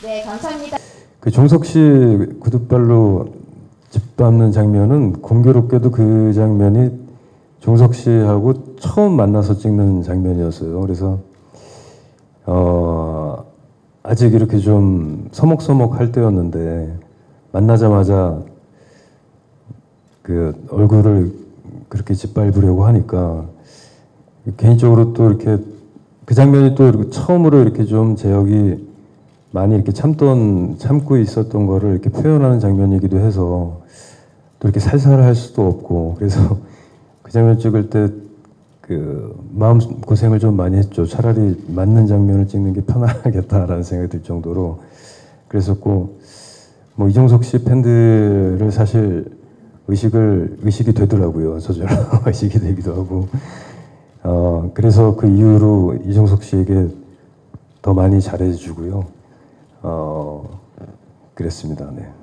네, 감사합니다. 그 종석 씨 구두발로 짓밟는 장면은 공교롭게도 그 장면이 종석 씨하고 처음 만나서 찍는 장면이었어요. 그래서 어 아직 이렇게 좀 서먹서먹 할 때였는데 만나자마자 그 얼굴을 그렇게 짓밟으려고 하니까 개인적으로 또 이렇게 그 장면이 또 처음으로 이렇게 좀 제역이 많이 이렇게 참던 참고 있었던 거를 이렇게 표현하는 장면이기도 해서 또 이렇게 살살할 수도 없고 그래서 그 장면 찍을 때 그 마음 고생을 좀 많이 했죠. 차라리 맞는 장면을 찍는 게 편하겠다라는 생각이 들 정도로 그랬었고 뭐 이종석 씨 팬들을 사실 의식을 의식이 되더라고요. 저절로 의식이 되기도 하고 어 그래서 그 이후로 이종석 씨에게 더 많이 잘해주고요. 어 그랬습니다. 네.